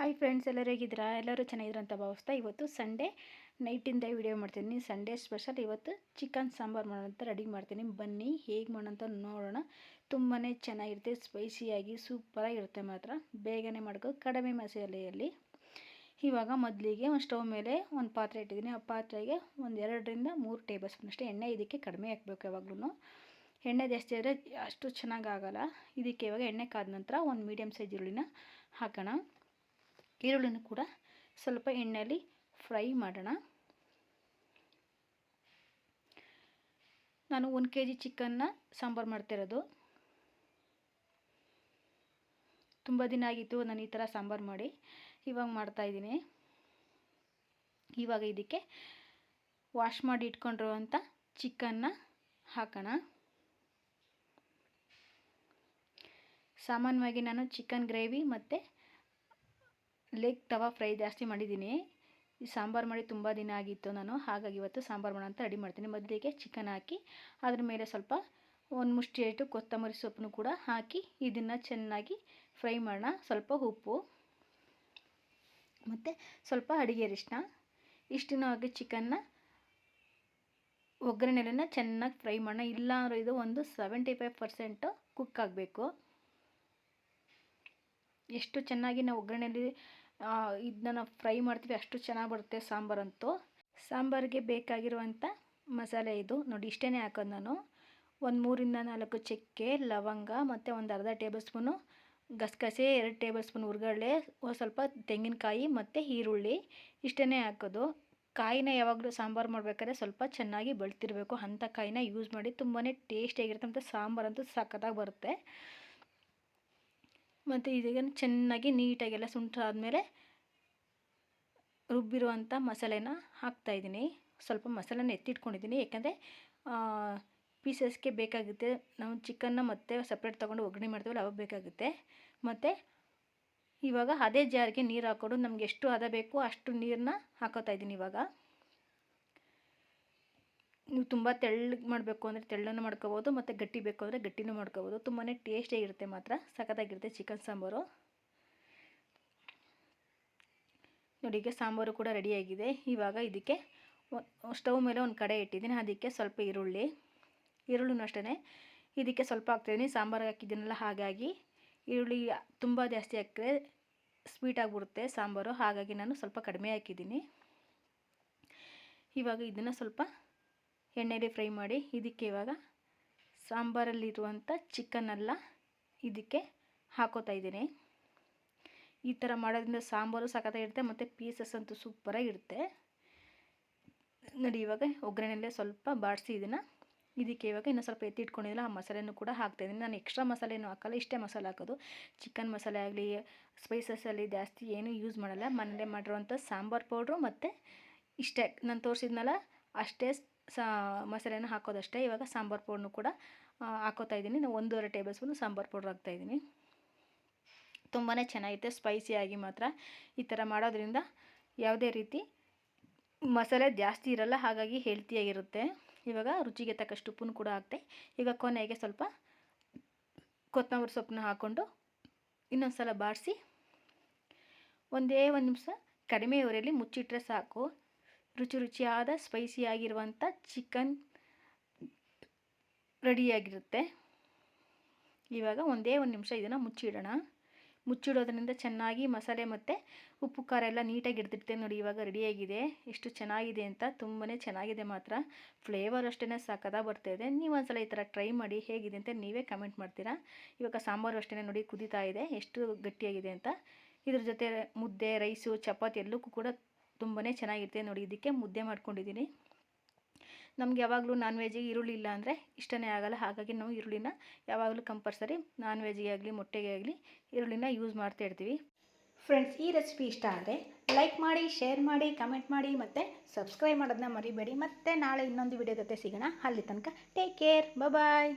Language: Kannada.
ಹಾಯ್ ಫ್ರೆಂಡ್ಸ್ ಎಲ್ಲರೂ ಹೇಗಿದ್ದೀರಾ? ಎಲ್ಲರೂ ಚೆನ್ನಾಗಿದ್ರು ಅಂತ ಭಾವಿಸ್ತಾ ಇವತ್ತು ಸಂಡೇ ನೈಟಿಂದ ವಿಡಿಯೋ ಮಾಡ್ತೀನಿ. ಸಂಡೇ ಸ್ಪೆಷಲ್ ಇವತ್ತು ಚಿಕನ್ ಸಾಂಬಾರು ಮಾಡೋಂತ ರೆಡಿ ಮಾಡ್ತೀನಿ. ಬನ್ನಿ, ಹೇಗೆ ಮಾಡೋಂತ ನೋಡೋಣ. ತುಂಬಾ ಚೆನ್ನಾಗಿರುತ್ತೆ ಸ್ಪೈಸಿಯಾಗಿ ಸೂಪರಾಗಿರುತ್ತೆ ಮಾತ್ರ. ಬೇಗನೆ ಮಾಡ್ಕೋ, ಕಡಿಮೆ ಮಸಾಲೆಯಲ್ಲಿ. ಇವಾಗ ಮೊದಲಿಗೆ ಒಂದು ಸ್ಟವ್ ಮೇಲೆ ಒಂದು ಪಾತ್ರೆ ಇಟ್ಟಿದ್ದೀನಿ. ಆ ಪಾತ್ರೆಗೆ ಒಂದು ಎರಡರಿಂದ ಮೂರು ಟೇಬಲ್ ಸ್ಪೂನ್ ಅಷ್ಟೇ. ಎಣ್ಣೆ ಇದಕ್ಕೆ ಕಡಿಮೆ ಹಾಕಬೇಕು ಯಾವಾಗಲೂ ಎಣ್ಣೆ ಜಾಸ್ತಿ ಆದರೆ ಅಷ್ಟು ಚೆನ್ನಾಗಾಗಲ್ಲ ಇದಕ್ಕೆ ಇವಾಗ ಎಣ್ಣೆ ಕಾದ ನಂತರ ಒಂದು ಮೀಡಿಯಮ್ ಸೈಜ್ ಈರುಳ್ಳಿನ ಹಾಕೋಣ. ಈರುಳ್ಳಿನೂ ಕೂಡ ಸ್ವಲ್ಪ ಎಣ್ಣೆಯಲ್ಲಿ ಫ್ರೈ ಮಾಡೋಣ. ನಾನು ಒಂದು ಕೆ ಜಿ ಚಿಕನ್ನ ಸಾಂಬಾರು ಮಾಡ್ತಿರೋದು. ತುಂಬ ದಿನ ಆಗಿತ್ತು ನಾನು ಈ ಥರ ಸಾಂಬಾರು ಮಾಡಿ ಇವಾಗ ಮಾಡ್ತಾಯಿದ್ದೀನಿ ಇವಾಗ ಇದಕ್ಕೆ ವಾಶ್ ಮಾಡಿ ಇಟ್ಕೊಂಡಿರುವಂಥ ಚಿಕನ್ನ ಹಾಕೋಣ. ಸಾಮಾನ್ಯವಾಗಿ ನಾನು ಚಿಕನ್ ಗ್ರೇವಿ ಮತ್ತು ಲೆಗ್ ತವಾ ಫ್ರೈ ಜಾಸ್ತಿ ಮಾಡಿದ್ದೀನಿ. ಈ ಸಾಂಬಾರು ಮಾಡಿ ತುಂಬ ದಿನ ಆಗಿತ್ತು ನಾನು, ಹಾಗಾಗಿ ಇವತ್ತು ಸಾಂಬಾರು ಮಾಡೋಣ ಅಂತ ರೆಡಿ ಮಾಡ್ತೀನಿ. ಮೊದಲಿಗೆ ಚಿಕನ್ ಹಾಕಿ, ಅದ್ರ ಮೇಲೆ ಸ್ವಲ್ಪ ಒಂದು ಮುಷ್ಟಿ ಇಟ್ಟು ಕೊತ್ತಂಬರಿ ಸೊಪ್ಪನ್ನು ಕೂಡ ಹಾಕಿ, ಇದನ್ನು ಚೆನ್ನಾಗಿ ಫ್ರೈ ಮಾಡೋಣ. ಸ್ವಲ್ಪ ಉಪ್ಪು, ಮತ್ತು ಸ್ವಲ್ಪ ಅಡುಗೆ ಅರಿಶಿನ ಇಷ್ಟನ್ನು ಹಾಕಿ ಚಿಕನ್ನ ಒಗ್ಗರಣೆಲೆನ ಚೆನ್ನಾಗಿ ಫ್ರೈ ಮಾಡೋಣ. ಇಲ್ಲ ಅಂದ್ರೆ ಇದು ಒಂದು ಸೆವೆಂಟಿ ಫೈವ್ ಪರ್ಸೆಂಟು ಕುಕ್ ಆಗಬೇಕು. ಎಷ್ಟು ಚೆನ್ನಾಗಿ ನಾವು ಒಗ್ಗರಣೆಯಲ್ಲಿ ಇದನ್ನ ಫ್ರೈ ಮಾಡ್ತೀವಿ, ಅಷ್ಟು ಚೆನ್ನಾಗಿ ಬರುತ್ತೆ ಸಾಂಬಾರಂತೂ ಸಾಂಬಾರಿಗೆ ಬೇಕಾಗಿರುವಂಥ ಮಸಾಲೆ ಇದು. ನೋಡಿ ಇಷ್ಟೇ ಹಾಕೋದು ನಾನು. ಒಂದು ಮೂರಿಂದ ನಾಲ್ಕು ಚಕ್ಕೆ, ಲವಂಗ ಮತ್ತು ಒಂದು ಅರ್ಧ ಟೇಬಲ್ ಸ್ಪೂನು ಗಸಗಸೆ, ಎರಡು ಟೇಬಲ್ ಸ್ಪೂನ್ ಹುರ್ಗಡ್ಲೆ ಸ್ವಲ್ಪ ತೆಂಗಿನಕಾಯಿ ಮತ್ತು ಈರುಳ್ಳಿ. ಇಷ್ಟೇ ಹಾಕೋದು. ಕಾಯಿನ ಯಾವಾಗಲೂ ಸಾಂಬಾರು ಮಾಡಬೇಕಾದ್ರೆ ಸ್ವಲ್ಪ ಚೆನ್ನಾಗಿ ಬೆಳ್ತಿರಬೇಕು. ಅಂಥ ಕಾಯಿನ ಯೂಸ್ ಮಾಡಿ ತುಂಬಾ ಟೇಸ್ಟಿಯಾಗಿರುತ್ತೆ ಮತ್ತು ಸಾಂಬಾರಂತೂ ಸಖತ್ತಾಗಿ ಬರುತ್ತೆ. ಮತ್ತು ಇದೀಗ ಚೆನ್ನಾಗಿ ನೀಟಾಗೆಲ್ಲ ಸುಂಟಾದಮೇಲೆ ರುಬ್ಬಿರುವಂಥ ಮಸಾಲೆನ ಹಾಕ್ತಾಯಿದ್ದೀನಿ ಸ್ವಲ್ಪ ಮಸಾಲೆನ ಎತ್ತಿಟ್ಕೊಂಡಿದ್ದೀನಿ. ಯಾಕಂದರೆ ಪೀಸಸ್ಗೆ ಬೇಕಾಗುತ್ತೆ. ನಾವು ಚಿಕನ್ನ ಮತ್ತೆ ಸಪ್ರೇಟ್ ತೊಗೊಂಡು ಒಗ್ಗರಣೆ ಮಾಡ್ತೀವಲ್ಲ, ಅವಾಗ ಬೇಕಾಗುತ್ತೆ. ಮತ್ತು ಇವಾಗ ಅದೇ ಜಾರಿಗೆ ನೀರು ಹಾಕ್ಕೊಂಡು ನಮ್ಗೆ ಎಷ್ಟು ಹದ ಬೇಕೋ ಅಷ್ಟು ನೀರನ್ನ ಹಾಕೋತಾ ಇದ್ದೀನಿ ಇವಾಗ. ನೀವು ತುಂಬ ತೆಳ್ಳಗೆ ಮಾಡಬೇಕು ಅಂದರೆ ತೆಳ್ಳನೂ ಮಾಡ್ಕೋಬೋದು, ಮತ್ತು ಗಟ್ಟಿ ಬೇಕು ಅಂದರೆ ಗಟ್ಟಿನೂ ಮಾಡ್ಕೋಬೋದು. ತುಂಬಾ ಟೇಸ್ಟಿಯಾಗಿರುತ್ತೆ ಮಾತ್ರ, ಸಖತ್ತಾಗಿರುತ್ತೆ ಚಿಕನ್ ಸಾಂಬಾರು. ನೋಡಿ, ಈಗ ಸಾಂಬಾರು ಕೂಡ ರೆಡಿಯಾಗಿದೆ ಇವಾಗ ಇದಕ್ಕೆ ಸ್ಟವ್ ಮೇಲೆ ಒಂದು ಕಡೆ ಇಟ್ಟಿದ್ದೀನಿ, ಅದಕ್ಕೆ ಸ್ವಲ್ಪ ಈರುಳ್ಳಿ. ಈರುಳ್ಳಿನೂ ಅಷ್ಟೇ ಇದಕ್ಕೆ ಸ್ವಲ್ಪ ಹಾಕ್ತಿದ್ದೀನಿ, ಸಾಂಬಾರು ಹಾಕಿದ್ದೀನಲ್ಲ, ಹಾಗಾಗಿ ಈರುಳ್ಳಿ ತುಂಬ ಜಾಸ್ತಿ ಹಾಕಿದ್ರೆ ಸ್ವೀಟ್ ಆಗಿಬಿಡುತ್ತೆ ಸಾಂಬಾರು. ಹಾಗಾಗಿ ನಾನು ಸ್ವಲ್ಪ ಕಡಿಮೆ ಹಾಕಿದ್ದೀನಿ. ಇವಾಗ ಇದನ್ನು ಸ್ವಲ್ಪ ಎಣ್ಣೆಲಿ ಫ್ರೈ ಮಾಡಿ ಇದಕ್ಕೆ ಇವಾಗ ಸಾಂಬಾರಲ್ಲಿರುವಂಥ ಚಿಕನ್ನೆಲ್ಲ ಇದಕ್ಕೆ ಹಾಕೋತಾ ಇದ್ದೀನಿ. ಈ ಥರ ಮಾಡೋದ್ರಿಂದ ಸಾಂಬಾರು ಸಖತ್ತಾಗಿರುತ್ತೆ ಮತ್ತು ಪೀಸಸ್ ಅಂತೂ ಸೂಪರಾಗಿರುತ್ತೆ ನೋಡಿ, ಇವಾಗ ಒಗ್ಗರಣೆಯಲ್ಲೇ ಸ್ವಲ್ಪ ಬಾಡಿಸಿ ಇದನ್ನು. ಇದಕ್ಕೆ ಇವಾಗ ಇನ್ನೂ ಸ್ವಲ್ಪ ಎತ್ತಿಟ್ಕೊಂಡಿಲ್ಲ ಆ ಮಸಾಲೆನೂ ಕೂಡ ಹಾಕ್ತಾಯಿದ್ದೀನಿ ನಾನು ಎಕ್ಸ್ಟ್ರಾ ಮಸಾಲೆನೂ ಹಾಕಲ್ಲ, ಇಷ್ಟೇ ಮಸಾಲೆ ಹಾಕೋದು. ಚಿಕನ್ ಮಸಾಲೆ ಆಗಲಿ ಸ್ಪೈಸಸಲ್ಲಿ ಜಾಸ್ತಿ ಏನೂ ಯೂಸ್ ಮಾಡಲ್ಲ. ಮನೇಲೆ ಮಾಡಿರುವಂಥ ಸಾಂಬಾರು ಪೌಡ್ರು ಮತ್ತು ಇಷ್ಟೇ. ನಾನು ತೋರಿಸಿದ್ನಲ್ಲ, ಅಷ್ಟೇ ಸಾ ಮಸಾಲೆನ ಹಾಕೋದಷ್ಟೇ. ಇವಾಗ ಸಾಂಬಾರು ಪೌಡ್ರನ್ನು ಕೂಡ ಹಾಕೋತಾ ಇದ್ದೀನಿ. ನಾನು ಒಂದೂವರೆ ಟೇಬಲ್ ಸ್ಪೂನು ಸಾಂಬಾರು ಪೌಡ್ರ್ ಹಾಕ್ತಾಯಿದ್ದೀನಿ ತುಂಬಾ ಚೆನ್ನಾಗಿರುತ್ತೆ ಸ್ಪೈಸಿಯಾಗಿ ಮಾತ್ರ ಈ ಥರ ಮಾಡೋದ್ರಿಂದ ಯಾವುದೇ ರೀತಿ ಮಸಾಲೆ ಜಾಸ್ತಿ ಇರಲ್ಲ, ಹಾಗಾಗಿ ಹೆಲ್ತಿಯಾಗಿರುತ್ತೆ ಇವಾಗ ರುಚಿಗೆ ತಕ್ಕಷ್ಟು ಉಪ್ಪನ್ನು ಕೂಡ ಹಾಕ್ತೆ. ಈಗ ಕೊನೆಗೆ ಸ್ವಲ್ಪ ಕೊತ್ತಂಬರಿ ಸೊಪ್ಪನ್ನ ಹಾಕ್ಕೊಂಡು ಇನ್ನೊಂದು ಸಲ ಬಾಡಿಸಿ ಒಂದೇ ಒಂದು ನಿಮಿಷ ಕಡಿಮೆ ಉರಿಯಲ್ಲಿ ಮುಚ್ಚಿಟ್ರೆ ಸಾಕು. ರುಚಿ ರುಚಿಯಾದ ಸ್ಪೈಸಿಯಾಗಿರುವಂಥ ಚಿಕನ್ ರೆಡಿಯಾಗಿರುತ್ತೆ. ಇವಾಗ ಒಂದೇ ಒಂದು ನಿಮಿಷ ಇದನ್ನು ಮುಚ್ಚಿಡೋಣ. ಮುಚ್ಚಿಡೋದ್ರಿಂದ ಚೆನ್ನಾಗಿ ಮಸಾಲೆ ಮತ್ತು ಉಪ್ಪು, ಖಾರ ಎಲ್ಲ ನೀಟಾಗಿ ಹಿಡ್ದಿರ್ತೇನೆ ನೋಡಿ ಇವಾಗ ರೆಡಿಯಾಗಿದೆ. ಎಷ್ಟು ಚೆನ್ನಾಗಿದೆ ಅಂತ ತುಂಬಾ ಚೆನ್ನಾಗಿದೆ ಮಾತ್ರ. ಫ್ಲೇವರ್ ಅಷ್ಟೇ ಸಾಕದ ಬರ್ತಾಯಿದೆ ನೀವು ಒಂದ್ಸಲ ಈ ಥರ ಟ್ರೈ ಮಾಡಿ ಹೇಗಿದೆ ಅಂತ ನೀವೇ ಕಮೆಂಟ್ ಮಾಡ್ತೀರಾ. ಇವಾಗ ಸಾಂಬಾರು ಅಷ್ಟೇ ನೋಡಿ ಕುದೀತಾ ಇದೆ. ಎಷ್ಟು ಗಟ್ಟಿಯಾಗಿದೆ ಅಂತ. ಇದ್ರ ಜೊತೆ ಮುದ್ದೆ, ರೈಸು, ಚಪಾತಿ ಎಲ್ಲಕ್ಕೂ ಕೂಡ ತುಂಬಾ ಚೆನ್ನಾಗಿರುತ್ತೆ ನೋಡಿ, ಇದಕ್ಕೆ ಮುದ್ದೆ ಮಾಡ್ಕೊಂಡಿದ್ದೀನಿ. ನಮ್ಗೆ ಯಾವಾಗಲೂ ನಾನ್ ವೆಜ್ಜಿಗೆ ಈರುಳ್ಳಿ ಇಲ್ಲ ಅಂದರೆ ಇಷ್ಟನೇ ಆಗಲ್ಲ. ಹಾಗಾಗಿ ನಾವು ಈರುಳ್ಳಿನ ಯಾವಾಗಲೂ ಕಂಪಲ್ಸರಿ ನಾನ್ ವೆಜ್ಗೆ ಆಗಲಿ, ಮೊಟ್ಟೆಗೆ ಆಗಲಿ ಈರುಳ್ಳಿನ ಯೂಸ್ ಮಾಡ್ತಾ ಇರ್ತೀವಿ. ಫ್ರೆಂಡ್ಸ್ ಈ ರೆಸಿಪಿ ಇಷ್ಟ ಆದರೆ ಲೈಕ್ ಮಾಡಿ ಶೇರ್ ಮಾಡಿ ಕಮೆಂಟ್ ಮಾಡಿ ಮತ್ತು ಸಬ್ಸ್ಕ್ರೈಬ್ ಮಾಡೋದನ್ನ ಮರಿಬೇಡಿ. ಮತ್ತು ನಾಳೆ ಇನ್ನೊಂದು ವಿಡಿಯೋ ಜೊತೆ ಸಿಗೋಣ. ಅಲ್ಲಿ ತನಕ ಟೇಕ್ ಕೇರ್ ಬಾಯ್